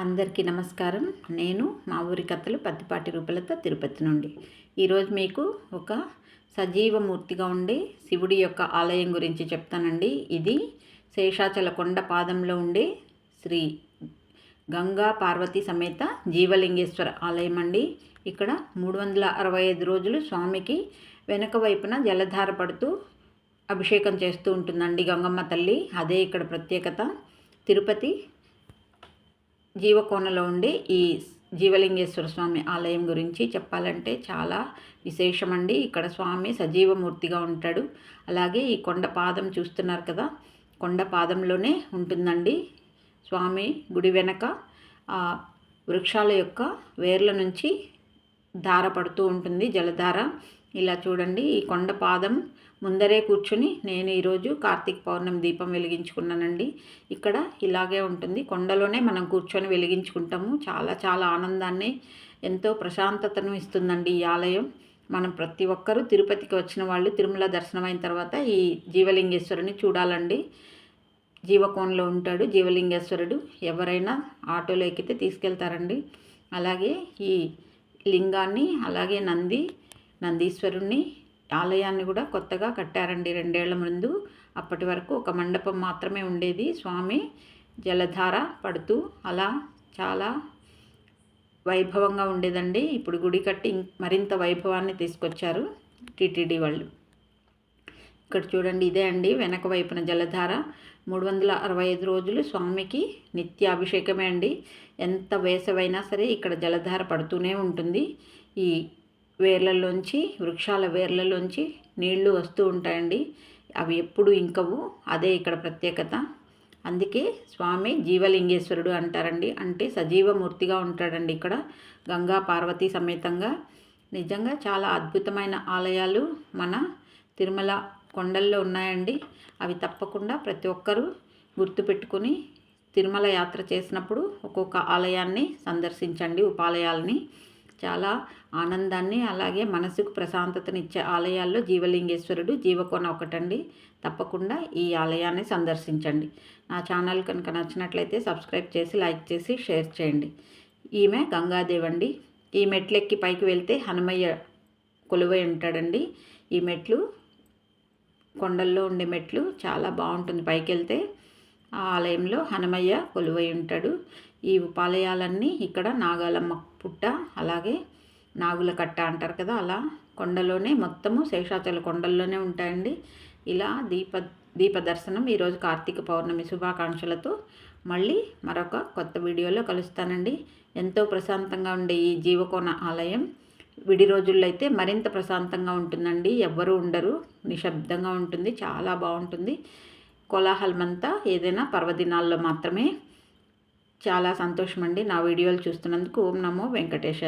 అందరికీ నమస్కారం. నేను మా ఊరి కథలు పత్తిపాటి రూపలత తిరుపతి నుండి. ఈరోజు మీకు ఒక సజీవమూర్తిగా ఉండే శివుడి యొక్క ఆలయం గురించి చెప్తానండి. ఇది శేషాచల కొండ పాదంలో ఉండే శ్రీ గంగా పార్వతి సమేత జీవలింగేశ్వర ఆలయం అండి. ఇక్కడ మూడు వందల అరవై ఐదు రోజులు స్వామికి వెనక వైపున జలధార పడుతూ అభిషేకం చేస్తూ ఉంటుందండి గంగమ్మ తల్లి. అదే ఇక్కడ ప్రత్యేకత. తిరుపతి జీవకోణలో ఉండే ఈ జీవలింగేశ్వర స్వామి ఆలయం గురించి చెప్పాలంటే చాలా విశేషమండి. ఇక్కడ స్వామి సజీవమూర్తిగా ఉంటాడు. అలాగే ఈ కొండ పాదం చూస్తున్నారు కదా కొండ పాదంలోనే ఉంటుందండి స్వామి గుడి వెనక. ఆ వృక్షాల యొక్క వేర్ల నుంచి ధార పడుతూ ఉంటుంది జలధార. ఇలా చూడండి ఈ కొండ పాదం ముందరే కూర్చుని నేను ఈరోజు కార్తీక పౌర్ణమి దీపం వెలిగించుకున్నానండి. ఇక్కడ ఇలాగే ఉంటుంది. కొండలోనే మనం కూర్చొని వెలిగించుకుంటాము. చాలా చాలా ఆనందాన్ని ఎంతో ప్రశాంతతను ఇస్తుందండి ఈ ఆలయం. మనం ప్రతి ఒక్కరూ తిరుపతికి వచ్చిన వాళ్ళు తిరుమల దర్శనం అయిన తర్వాత ఈ జీవలింగేశ్వరుని చూడాలండి. జీవకోణలో ఉంటాడు జీవలింగేశ్వరుడు. ఎవరైనా ఆటోలో ఎక్కితే తీసుకెళ్తారండి. అలాగే ఈ లింగాన్ని అలాగే నంది నందీశ్వరుణ్ణి ఆలయాన్ని కూడా కొత్తగా కట్టారండి రెండేళ్ళ ముందు. అప్పటి వరకు ఒక మండపం మాత్రమే ఉండేది. స్వామి జలధార పడుతూ అలా చాలా వైభవంగా ఉండేదండి. ఇప్పుడు గుడి కట్టి మరింత వైభవాన్ని తీసుకొచ్చారు టీటీడీ వాళ్ళు. ఇక్కడ చూడండి ఇదే అండి వెనక వైపున జలధార. మూడు వందల అరవై ఐదు రోజులు స్వామికి నిత్య అభిషేకమే అండి. ఎంత వేసవైనా సరే ఇక్కడ జలధార పడుతూనే ఉంటుంది. ఈ వేర్లలోంచి వృక్షాల వేర్లలోంచి నీళ్ళు వస్తూ ఉంటాయండి. అవి ఎప్పుడు ఇంకవు అదే ఇక్కడ ప్రత్యేకత. అందుకే స్వామి జీవలింగేశ్వరుడు అంటారండి. అంటే సజీవమూర్తిగా ఉంటాడండి ఇక్కడ. గంగా పార్వతీ సమేతంగా. నిజంగా చాలా అద్భుతమైన ఆలయాలు మన తిరుమల కొండల్లో ఉన్నాయండి. అవి తప్పకుండా ప్రతి ఒక్కరూ గుర్తుపెట్టుకుని తిరుమల యాత్ర చేసినప్పుడు ఒక్కొక్క ఆలయాన్ని సందర్శించండి ఉపాలయాలని. చాలా ఆనందాన్ని అలాగే మనసుకు ప్రశాంతతనిచ్చే ఆలయాల్లో జీవలింగేశ్వరుడు జీవకోన ఒకటండి. తప్పకుండా ఈ ఆలయాన్ని సందర్శించండి. నా ఛానల్ కనుక నచ్చినట్లయితే సబ్స్క్రైబ్ చేసి లైక్ చేసి షేర్ చేయండి. ఈమె గంగాదేవి అండి ఈ మెట్లెక్కి పైకి వెళ్తే హనుమయ్య కొలువై ఉంటాడండి. ఈ మెట్లు కొండల్లో ఉండే మెట్లు చాలా బాగుంటుంది పైకి వెళ్తే ఆ ఆలయంలో హనుమయ్య కొలువై ఉంటాడు. ఈ ఉపాలయాలన్నీ ఇక్కడ నాగాలమ్మ పుట్ట అలాగే నాగుల కట్ట అంటారు కదా అలా కొండలోనే మొత్తము శేషాచల కొండల్లోనే ఉంటాయండి. ఇలా దీప దీప దర్శనం ఈరోజు కార్తీక పౌర్ణమి శుభాకాంక్షలతో మళ్ళీ మరొక కొత్త వీడియోలో కలుస్తానండి. ఎంతో ప్రశాంతంగా ఉండే ఈ జీవకోణ ఆలయం విడి రోజుల్లో అయితే మరింత ప్రశాంతంగా ఉంటుందండి. ఎవ్వరూ ఉండరు. నిశ్శబ్దంగా ఉంటుంది. చాలా బాగుంటుంది. కోలాహలమంతా ఏదైనా పర్వదినాల్లో మాత్రమే. చాలా సంతోషం అండి నా వీడియోలు చూస్తున్నందుకు. ఓం నమో వెంకటేశ్వర